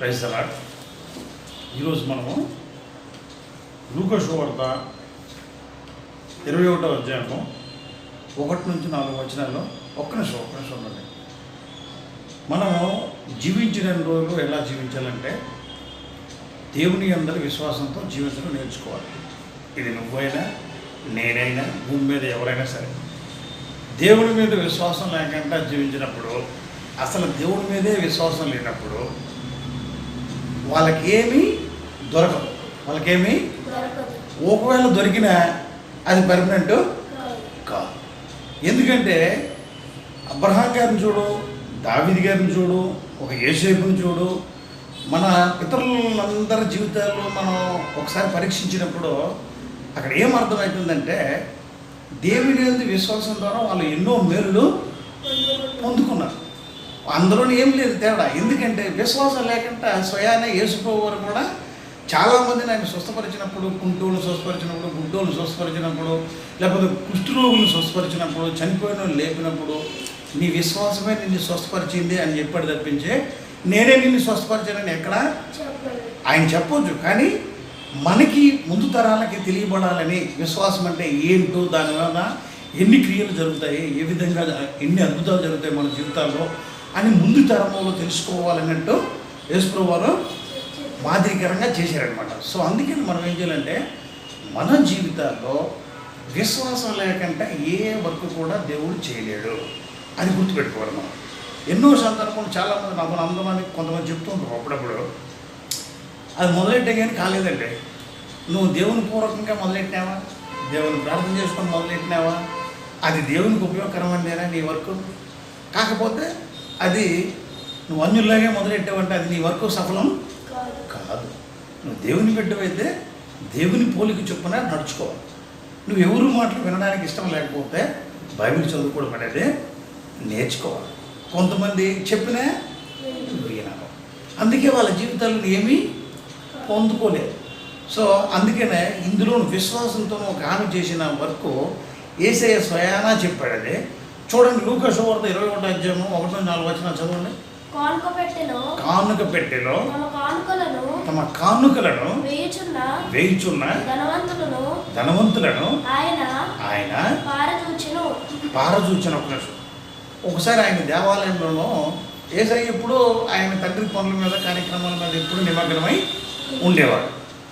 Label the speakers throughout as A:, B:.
A: Praise అలాడ్ ఈరోజు మనము లూకస్ వార్త ఇరవై ఒకటో అధ్యాయము ఒకటి నుంచి నాలుగు వచనాల్లో ఒక్క నిమిషం ఒక్క నిమిషం ఉండండి. మనము జీవించిన రోజులు ఎలా జీవించాలంటే దేవుని అందరి విశ్వాసంతో జీవించడం నేర్చుకోవాలి. ఇది నువ్వైనా నేనైనా భూమి మీద ఎవరైనా సరే. దేవుని మీద విశ్వాసం లేకుండా జీవించినప్పుడు అసలు దేవుడి మీదే విశ్వాసం లేనప్పుడు వాళ్ళకి ఏమీ దొరకదు. వాళ్ళకేమీ ఒకవేళ దొరికినా అది పర్మనెంట్ కాదు. ఎందుకంటే అబ్రహాం గారిని చూడు దావిది గారిని చూడు ఒక ఏషేపుని చూడు మన పితరులందరి జీవితాల్లో మనం ఒకసారి పరీక్షించినప్పుడు అక్కడ ఏం అర్థమవుతుందంటే దేవుని విశ్వాసం ద్వారా వాళ్ళు ఎన్నో మేలులు పొందుకున్నారు. అందులోనే ఏం లేదు తేడా. ఎందుకంటే విశ్వాసం లేకుండా స్వయాన యేసుప్రభు వారు కూడా చాలామందిని ఆయన స్వస్థపరిచినప్పుడు కుంటోళ్ళు స్వస్థపరిచినప్పుడు గుడ్డోళ్ళు స్వస్థపరిచినప్పుడు లేకపోతే కుష్ఠరోగులు స్వస్థపరిచినప్పుడు చనిపోయిన వాళ్ళు లేపినప్పుడు నీ విశ్వాసమే నిన్ను స్వస్థపరిచింది అని చెప్పాడు తప్పించే నేనే నిన్ను స్వస్థపరిచానని ఎక్కడ? ఆయన చెప్పొచ్చు కానీ మనకి ముందు తరాలకి తెలియబడాలని విశ్వాసం అంటే ఏంటో దానివల్ల ఎన్ని క్రియలు జరుగుతాయి ఏ విధంగా ఎన్ని అద్భుతాలు జరుగుతాయి మన జీవితాల్లో అని ముందు తరంలో తెలుసుకోవాలన్నట్టు యేసుప్రభు వారు మాదిరికరంగా చేశారనమాట సో అందుకని మనం ఏం చేయాలంటే మన జీవితాల్లో విశ్వాసం లేకుండా ఏ వర్క్ కూడా దేవుడు చేయలేడు అది గుర్తుపెట్టుకోవాలి మనం. ఎన్నో సందర్భాలు చాలామంది మన అందమని కొంతమంది చెప్తుంటారు అప్పుడప్పుడు. అది మొదలెట్టే కానీ కాలేదండి. నువ్వు దేవుని పూర్వకంగా మొదలెట్టినావా? దేవుని ప్రార్థన చేసుకొని మొదలెట్టినావా? అది దేవునికి ఉపయోగకరమైనదేనా నీ వర్క్? కాకపోతే అది నువ్వు అన్యుల్లాగే మొదలెట్టావంటే అది నీ వర్క్ సఫలం
B: కాదు.
A: నువ్వు దేవుని బిడ్డవైతే దేవుని పోలిక చొప్పున నడుచుకోవాలి. నువ్వు ఎవరు మాటలు వినడానికి ఇష్టం లేకపోతే బైబిల్ చదువుకోవడం అనేది నేర్చుకోవాలి. కొంతమంది చెప్పినా వినరు. అందుకే వాళ్ళ జీవితాలను ఏమీ పొందుకోలేదు. సో అందుకనే ఇందులో విశ్వాసంతో ఒక ఆమె చేసిన వర్క్ ఏసయ్య స్వయానా చెప్పాడు అదే చూడండి లూకా శువార్త ఇరవై ఒకటి అధ్యాయము ఒకటి నాలుగు వచ్చిన చదవండి.
B: కానుక
A: పెట్టెలో
B: తమ కానుకలను వేయుచున్న
A: వేయుచున్న
B: ధనవంతులను
A: ధనవంతులను
B: ఆయన
A: ఆయన
B: పారదూచెను.
A: పారచూచిన ఒక ఒకసారి ఆయన దేవాలయంలోనూ ఏసై ఎప్పుడు ఆయన తండ్రి పనుల మీద కార్యక్రమాల మీద ఎప్పుడు నిమగ్నమై ఉండేవాడు.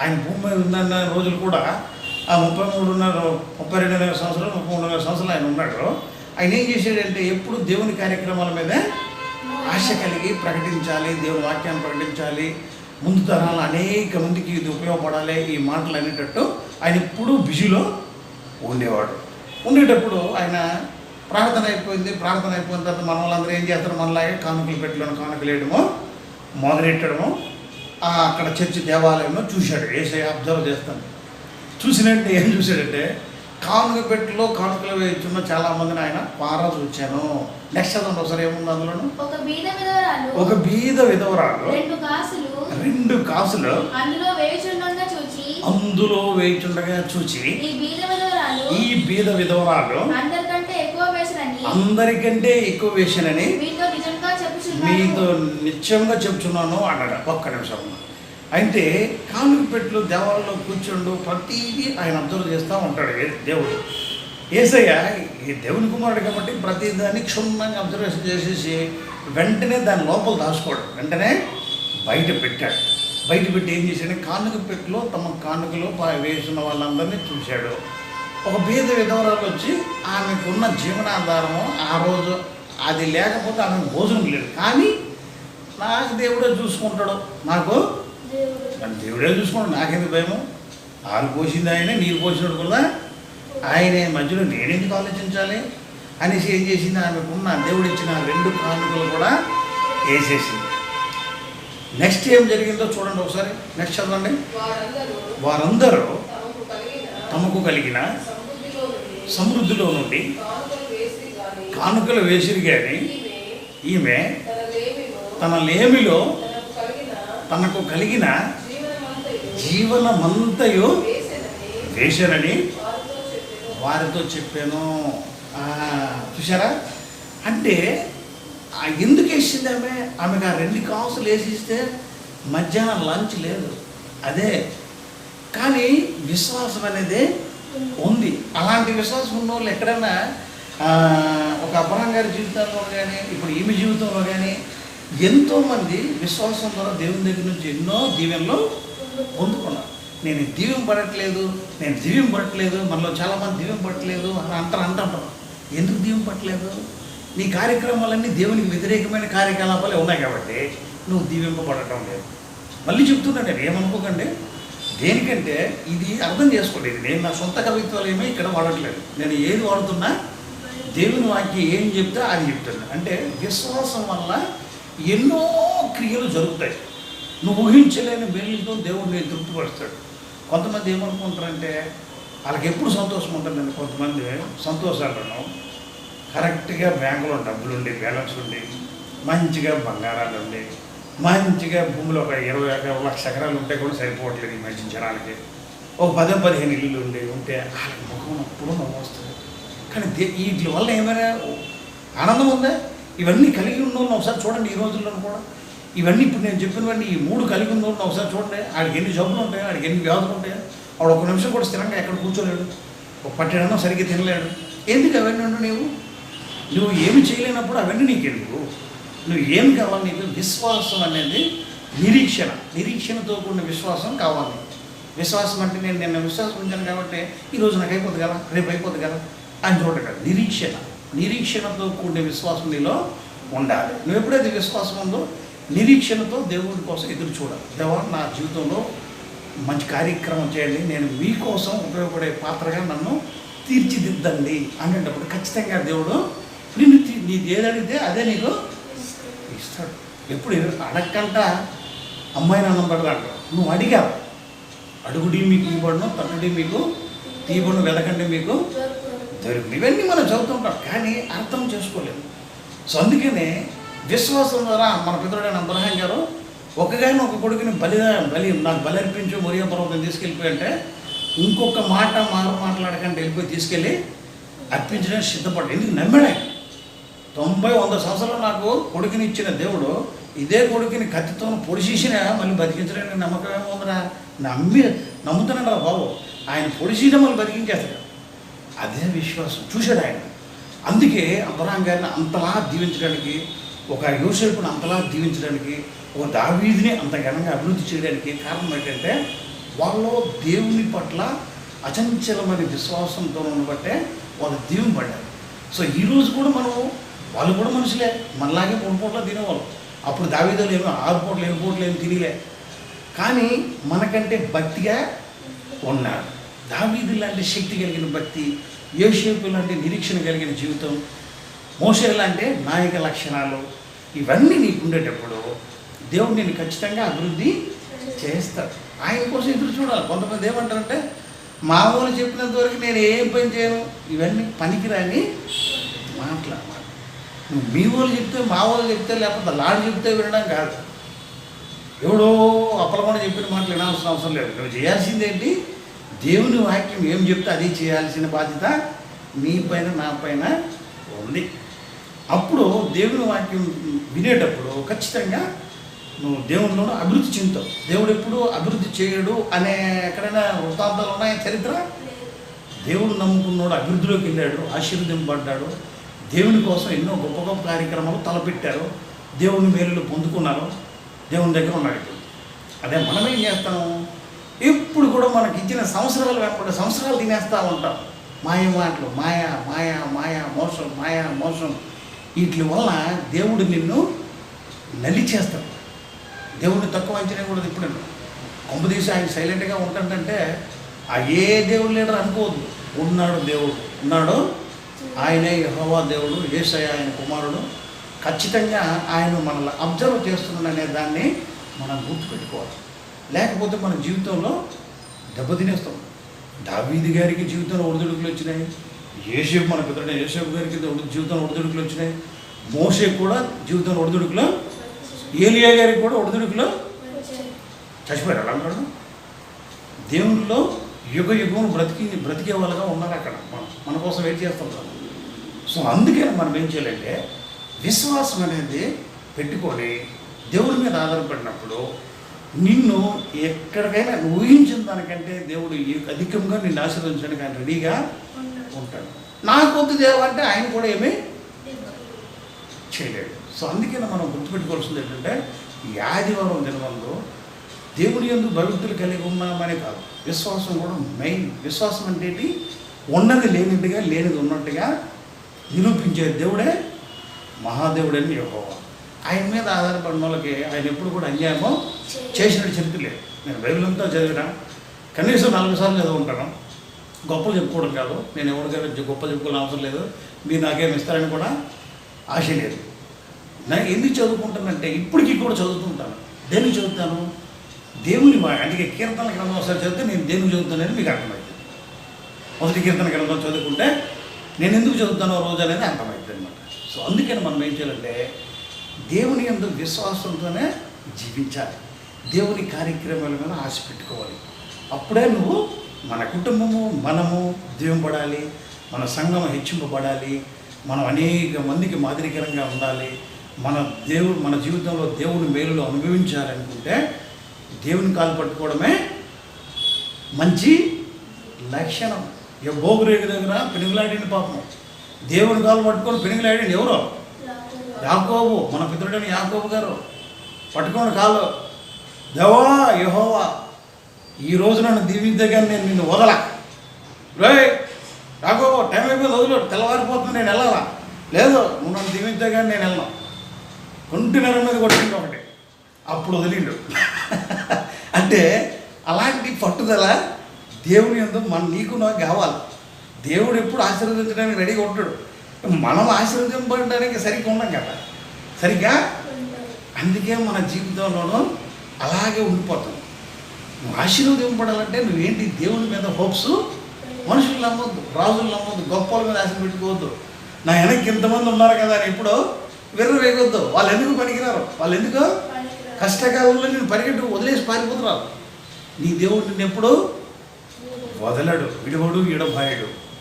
A: ఆయన భూమి మీద ఉన్న రోజులు కూడా ఆ ముప్పై మూడున్నర ముప్పై రెండున్నర సంవత్సరాలు ముప్పై మూడున్నర సంవత్సరాలు ఆయన ఉన్నాడు. ఆయన ఏం చేశాడంటే ఎప్పుడు దేవుని కార్యక్రమాల మీద ఆశ కలిగి ప్రకటించాలి దేవుని వాక్యాన్ని ప్రకటించాలి. ముందు తరాలు అనేక మందికి ఇది ఉపయోగపడాలి ఈ మాటలు అనేటట్టు ఆయన ఎప్పుడూ బిజీలో ఉండేవాడు. ఉండేటప్పుడు ఆయన ప్రార్థన అయిపోయింది ప్రార్థన అయిపోయిన తర్వాత మన వాళ్ళందరూ ఏం చేస్తారు? మనలాగే కానుకలు పెట్టడం కానుకలు వేయడము మొదలెట్టడము అక్కడ చర్చి దేవాలయంలో చూశాడు ఏసై అబ్జర్వ్ చేస్తాను. చూసినట్టు ఏం చూశాడంటే కానుక పెట్టిలో కానుకలు వేయించున్న చాలా మందిని ఆయన పారా చూచాను. నెక్స్ట్ చదవండి ఒకసారి ఏముంది అందులోను?
B: ఒక బీద విధవరాలు.
A: ఒక బీద విధవరాలు.
B: రెండు కాసులు.
A: రెండు కాసులు.
B: అందులో వేయుచుండగా చూచి.
A: అందులో వేయిచుండగా చూచి.
B: ఈ బీద విధవరాలు
A: ఈ బీద విధవరాలు
B: అందరికంటే ఎక్కువ వేసినని
A: అందరికంటే ఎక్కువ వేసానని
B: మీతో నిజంగా
A: మీతో నిత్యంగా చెప్తున్నాను అన్నాడు. ఒక్క నిమిషం. అయితే కానుక పెట్టులో దేవాలయంలో కూర్చోండు ప్రతిదీ ఆయన అబ్జర్వ్ చేస్తూ ఉంటాడు దేవుడు. ఏసయ్య ఈ దేవుని కుమారుడు కాబట్టి ప్రతిదాన్ని క్షుణ్ణంగా అబ్జర్వేషన్ చేసేసి వెంటనే దాని లోపల దాచుకోడు. వెంటనే బయట పెట్టాడు. బయట పెట్టి ఏం చేశాడు? కానుక పెట్టులో తమ కానుకలో వేసిన వాళ్ళందరినీ చూశాడు. ఒక బీద విధవరాలు వచ్చి ఆమెకున్న జీవనాధారము ఆ రోజు అది లేకపోతే ఆమె భోజనం లేదు. కానీ నాకు దేవుడే చూసుకుంటాడు. నాకు
B: దేవుడు
A: దేవుడే చూసుకోండి నాకెందుకు భయము? ఆరు పోసింది ఆయనే నీరు పోసినాడు కూడా ఆయన. మధ్యలో నేనెందుకు ఆలోచించాలి? అనేసి ఏం చేసింది? ఆమెకున్న దేవుడు ఇచ్చిన రెండు కానుకలు కూడా వేసేసింది. నెక్స్ట్ ఏం జరిగిందో చూడండి ఒకసారి. నెక్స్ట్ చదవండి.
C: వారందరూ తమకు కలిగిన సమృద్ధిలో నుండి కానుకలు
A: వేసిరు వేసిరి కానీ
C: ఈమె తన లేమిలో తనకు కలిగిన జీవనమంతయు
A: జీవనమంతయు వేశారని
C: వారితో చెప్పాను.
A: చూసారా అంటే ఎందుకు వేసింది ఆమె ఆమెకు ఆ రెండు కాసులు వేసిస్తే మధ్యాహ్నం లంచ్ లేదు. అదే. కానీ విశ్వాసం అనేది ఉంది. అలాంటి విశ్వాసం ఉన్న వాళ్ళు ఎక్కడైనా ఒక అబ్రహం గారి జీవితంలో కానీ ఇప్పుడు ఈమె జీవితంలో కానీ ఎంతోమంది విశ్వాసం ద్వారా దేవుని దగ్గర నుంచి ఎన్నో దీవెనలు పొందుకున్నారు. నేను దీవెం పడట్లేదు నేను దివ్యం పడట్లేదు మనలో చాలామంది దివ్యం పడట్లేదు అని అంటారు అంటుంటారు ఎందుకు దీవెం పట్టలేదు నీ కార్యక్రమాలన్నీ దేవునికి వ్యతిరేకమైన కార్యకలాపాలే ఉన్నాయి కాబట్టి నువ్వు దీవింపబడటం లేదు. మళ్ళీ చెప్తున్నా నేను ఏమనుకోకండి దేనికంటే ఇది అర్థం చేసుకోండి నేను నా సొంత కవిత్వాలు ఏమీ ఇక్కడ వాడట్లేదు. నేను ఏది వాడుతున్నా? దేవుని వాక్యం ఏం చెప్తే అది చెప్తున్నా అంటే విశ్వాసం వల్ల ఎన్నో క్రియలు జరుగుతాయి. నువ్వు ఊహించలేని మేలుతో దేవుడు నేను తృప్తిపరుస్తాడు. కొంతమంది ఏమనుకుంటారంటే వాళ్ళకి ఎప్పుడు సంతోషం ఉంటుందండి కొంతమంది సంతోషాలను కరెక్ట్గా బ్యాంకులో డబ్బులు ఉండి బ్యాలెన్స్ ఉండి మంచిగా బంగారాలు ఉండి మంచిగా భూమిలో ఒక ఇరవై ఒక లక్ష ఎకరాలు ఉంటే కూడా సరిపోవట్లేదు ఈ మంచి జనాలకి. ఒక పదో పదిహేను ఇల్లు ఉండి ఉంటే వాళ్ళకి ముఖం అప్పుడు నవ్వు వస్తుంది. కానీ దే- వీటి వల్ల ఏమైనా ఆనందం ఉందా? ఇవన్నీ కలిగి ఉన్న వాళ్ళని ఒకసారి చూడండి ఈ రోజుల్లో కూడా. ఇవన్నీ ఇప్పుడు నేను చెప్పినవన్నీ ఈ మూడు కలిగి ఉన్న వాళ్ళని ఒకసారి చూడండి. ఆడికి ఎన్ని జబ్బులు ఉంటాయి? ఆడికి ఎన్ని వ్యాధులు ఉంటాయి? వాడు ఒక నిమిషం కూడా స్థిరంగా ఎక్కడ కూర్చోలేడు. ఒక పట్టెడన్నా సరిగ్గా తినలేడు. ఎందుకు అవన్నీ ఉండు నీవు? నువ్వు ఏమి చేయలేనప్పుడు అవన్నీ నీకు ఎందుకు నువ్వు ఏం కావాలి నీకు? విశ్వాసం అనేది నిరీక్షణ. నిరీక్షణతో కూడిన విశ్వాసం కావాలి. విశ్వాసం అంటే నేను నిన్న విశ్వాసం ఉంచాను కాబట్టి ఈరోజు నాకు అయిపోద్ది కదా? రేపు అయిపోద్ది కదా? అని చూడటం నిరీక్షణ. నిరీక్షణతో కూడిన విశ్వాసం నీలో ఉండాలి. నువ్వు ఎప్పుడైతే విశ్వాసం ఉందో నిరీక్షణతో దేవుడి కోసం ఎదురు చూడాలి. దేవా నా జీవితంలో మంచి కార్యక్రమం చేయండి. నేను మీకోసం ఉపయోగపడే పాత్రగా నన్ను తీర్చిదిద్దండి అనేటప్పుడు ఖచ్చితంగా దేవుడు నిన్ను తీ- నీది ఏది అడిగితే అదే నీకు ఇస్తాడు. ఎప్పుడు అడగకంట. అమ్మాయిని అన్నం పడతాడు నువ్వు అడిగావు. అడుగుడి మీకు ఇవ్వబడును తన్నుడి మీకు తీయబడును వెదకండి మీకు దొరుకుతుంది ఇవన్నీ మనం చదువుతుంటాం కానీ అర్థం చేసుకోలేము సో అందుకనే విశ్వాసం ద్వారా మన పితరుడైన అబ్రహాం గారు ఒకగాని ఒక కొడుకుని బలి బలి నాకు బలి అర్పించు మొరియా పర్వతం తీసుకెళ్ళిపోయి అంటే ఇంకొక మాట మారు మాట్లాడకంటే వెళ్ళిపోయి తీసుకెళ్ళి అర్పించడానికి సిద్ధపడ్డాడు. ఎందుకు నమ్మాడు? తొంభై వంద సంవత్సరాలు నాకు కొడుకుని ఇచ్చిన దేవుడు ఇదే కొడుకుని కత్తితో పొడిచేసిన మళ్ళీ బతికించడానికి నమ్మకం ఏముందిరా? నమ్మి నమ్ముతున్నాడు రా బాబు? ఆయన పొడిచిన మళ్ళీ బతికించేస్తాడు. అదే విశ్వాసం. చూశాడు ఆయన. అందుకే అబ్రహాం గారిని అంతలా దీవించడానికి ఒక యోసేపుని అంతలా దీవించడానికి ఒక దావీదిని అంత ఘనంగా అభివృద్ధి చేయడానికి కారణం ఏంటంటే వాళ్ళు దేవుని పట్ల అచంచలమైన విశ్వాసంతో ఉండబట్టే వాళ్ళు దీవింపడ్డారు సో ఈ రోజు కూడా మనం వాళ్ళు కూడా మనుషులే. మనలాగే మూడు పూట్ల తినేవాళ్ళు. అప్పుడు దావీదులు ఏమో ఆరు పూటలు ఏడు పూటలు ఏమి తినలే. కానీ మనకంటే భక్తిగా ఉన్నాడు దావీదు లాంటి శక్తి కలిగిన భక్తి యోషేపు లాంటి నిరీక్షణ కలిగిన జీవితం మోసే లాంటి నాయక లక్షణాలు ఇవన్నీ నీకు ఉండేటప్పుడు దేవుడు నేను ఖచ్చితంగా అభివృద్ధి చేస్తాడు. ఆయన కోసం ఎదురు చూడాలి. కొంతమంది ఏమంటారంటే మామూలు చెప్పినంత వరకు నేను ఏం పని చేయను? ఇవన్నీ పనికిరాని మాట్లాడమాట నువ్వు మీ వాళ్ళు చెప్తే మా వాళ్ళు చెప్తే లేకపోతే లాడు చెప్తే వినడం కాదు. ఎవడో అప్పలమని చెప్పిన మాటలు వినాల్సిన అవసరం లేదు. నువ్వు చేయాల్సింది ఏంటి దేవుని వాక్యం ఏం చెప్తే అది చేయాల్సిన బాధ్యత మీ పైన నా పైన ఉంది. అప్పుడు దేవుని వాక్యం వినేటప్పుడు ఖచ్చితంగా నువ్వు దేవునిలో అభివృద్ధి చెందుతావు. దేవుడు ఎప్పుడు అభివృద్ధి చేయడు అనే ఎక్కడైనా వృత్తాంతాలు ఉన్నాయా చరిత్ర? దేవుడు నమ్ముకున్నాడు అభివృద్ధిలోకి వెళ్ళాడు ఆశీర్వదింపడ్డాడు దేవుని కోసం ఎన్నో గొప్ప గొప్ప కార్యక్రమాలు తలపెట్టారు. దేవుని మేలులు పొందుకున్నారు. దేవుని దగ్గర ఉన్నాడు అదే మనం ఏం చేస్తాము ఎప్పుడు కూడా మనకి ఇచ్చిన సంవత్సరాలు వెంబడి సంవత్సరాలు తినేస్తూ ఉంటాం. మాయ మాటలు మాయా మాయా మాయా మోసం మాయా మోసం. వీటి వల్ల దేవుడు నిన్ను నలి చేస్తాడు. దేవుడిని తక్కువ అంచనా కూడా ఇప్పుడు కొంపదీసి ఆయన సైలెంట్గా ఉంటాడంటే ఆ ఏ దేవుడు లేడరు అనుకోవద్దు. ఉన్నాడు దేవుడు. ఉన్నాడు ఆయనే యహోవా దేవుడు ఏసయ ఆయన కుమారుడు. ఖచ్చితంగా ఆయన మనల్ని అబ్జర్వ్ చేస్తున్నాడు అనే దాన్ని మనం గుర్తుపెట్టుకోవాలి. లేకపోతే మన జీవితంలో దెబ్బతినేస్తాం దావీది గారికి జీవితంలో ఒడిదుడుకులు వచ్చినాయి. యేసేపు మన పితరుడు యేసేపు గారికి జీవితంలో ఒడిదుడుకులు వచ్చినాయి. మోసే కూడా జీవితంలో ఒడిదుడుకులు ఏలియా గారికి కూడా ఒడిదుడుకులు చచ్చిపోయారు. అలా అంటాడు దేవునిలో యుగ యుగం బ్రతికి బ్రతికే వాళ్ళగా ఉన్నారు అక్కడ. మనం మన కోసం వెయిట్ చేస్తుంటారు సో అందుకని మనం ఏం చేయాలంటే విశ్వాసం అనేది పెట్టుకొని దేవుడి మీద ఆధారపడినప్పుడు నిన్ను ఎక్కడికైనా ఊహించిన దానికంటే దేవుడు అధికంగా నిన్ను ఆశీర్వదించడానికి ఆయన రెడీగా. ఉంటాడు. నాకు వద్దు దేవ అంటే ఆయన కూడా ఏమీ? చేయలేడు. సో అందుకని మనం గుర్తుపెట్టుకోవాల్సింది ఏంటంటే ఈ ఆదివారం దినవంలో దేవుని ఎందు భవిష్యత్తులు కలిగి ఉన్నామనే కాదు. విశ్వాసం కూడా మెయిన్. విశ్వాసం అంటే? ఉన్నది లేనిదిగా లేనిది ఉన్నట్టుగా నిరూపించే దేవుడే మహాదేవుడని యెహోవా. ఆయన మీద ఆధారపడిన వాళ్ళకి ఆయన ఎప్పుడు కూడా అన్యాయమో చేసిన చరిత్ర లేదు. నేను బైబిల్ అంతా చదివినా కనీసం నాలుగు సార్లు చదువుకుంటాను. గొప్పలు చెప్పుకోవడం కాదు. నేను ఎవరికైనా గొప్ప చెప్పుకోవడం అవసరం లేదు. మీరు నాకేమి ఇస్తారని కూడా ఆశ లేదు. నేను ఎందుకు చదువుకుంటానంటే ఇప్పటికీ కూడా చదువుతుంటాను. దేనికి చదువుతాను? దేవుని మా అందుకే కీర్తన గ్రంథం ఒకసారి చదివితే నేను దేవుని చదువుతానని మీకు అర్థమవుతుంది మొదటి కీర్తన గ్రంథం చదువుకుంటే నేను ఎందుకు చదువుతానో రోజు అనేది అర్థమవుతుంది అనమాట సో అందుకని మనం ఏం చేయాలంటే దేవుని ఎందు విశ్వాసంతోనే జీవించాలి. దేవుని కార్యక్రమాల మీద ఆశ పెట్టుకోవాలి. అప్పుడే నువ్వు మన కుటుంబము మనము దీవంపడాలి మన సంఘం హెచ్చింపబడాలి మనం అనేక మందికి మాదిరికరంగా ఉండాలి మన దేవుడు మన జీవితంలో దేవుని మేలులో అనుభవించాలనుకుంటే దేవుని కాలు పట్టుకోవడమే మంచి లక్షణం. ఏ బోగురేగి దగ్గర పెనుగులాడిన పాపం. దేవుని కాలు పట్టుకొని పెనుగులాడింది ఎవరో? యాకోబు మన పితృడైన యాకోబు గారు పట్టుకోండి కాలు దేవా యహోవా ఈ రోజు నన్ను దీవించగా నేను నిన్ను వదల. రే యాకోబు టైం అయిపోయింది వదిలేడు తెల్లవారిపోతుంది నేను వెళ్ళాలా? లేదు నువ్వు నన్ను దీవించగా నేను వెళ్ళను. ఒంటి నెల మీద కొట్టిండు ఒకటి. అప్పుడు వదిలిండు. అంటే అలాంటి పట్టుదల దేవుని ఎందు మన నీకు నాకు కావాలి. దేవుడు ఎప్పుడు ఆశీర్వదించడానికి రెడీగా ఉంటాడు. మనం ఆశీర్వదింపడానికి సరిగ్గా ఉన్నాం కదా. సరిగ్గా? అందుకే మన జీవితంలోనూ అలాగే ఉండిపోతాం. నువ్వు ఆశీర్వదింపడాలంటే నువ్వేంటి దేవుని మీద హోప్స్? మనుషులు నమ్మొద్దు రాజులు నమ్మొద్దు గొప్ప వాళ్ళ మీద ఆశ పెట్టుకోవద్దు. నా వెనక్కి ఇంతమంది ఉన్నారు కదా అని ఎప్పుడో విర్ర వేయొద్దు. వాళ్ళు ఎందుకు పనికిరారు? వాళ్ళు ఎందుకు? కష్టకాలంలో నేను పరిగెట్టు వదిలేసి పారిపోతున్నారు. నీ దేవుడు నిన్ను ఎప్పుడు వదలడు విడవడు విడబాయడు.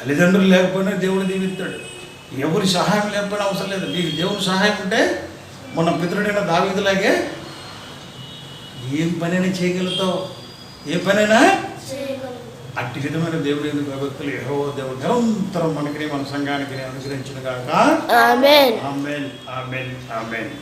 A: తల్లిదండ్రులు లేకపోయినా దేవుడు దీవిస్తాడు. ఎవరి సహాయం లేకపోయినా అవసరం లేదు. నీకు దేవుని సహాయం ఉంటే మొన్న పితృడైన దావీదులాగే ఏం పనైనా చేయగలుగుతావు? ఏ పనైనా అట్టి విధమైన దేవుడు ఎందుకు భక్తులు యెహోవా దేవుడు నిరంతరం మనకి మన సంఘానికి అనుగ్రహించిన కాక
D: Amen.
A: ఆమెన్. ఆమెన్. ఆమెన్.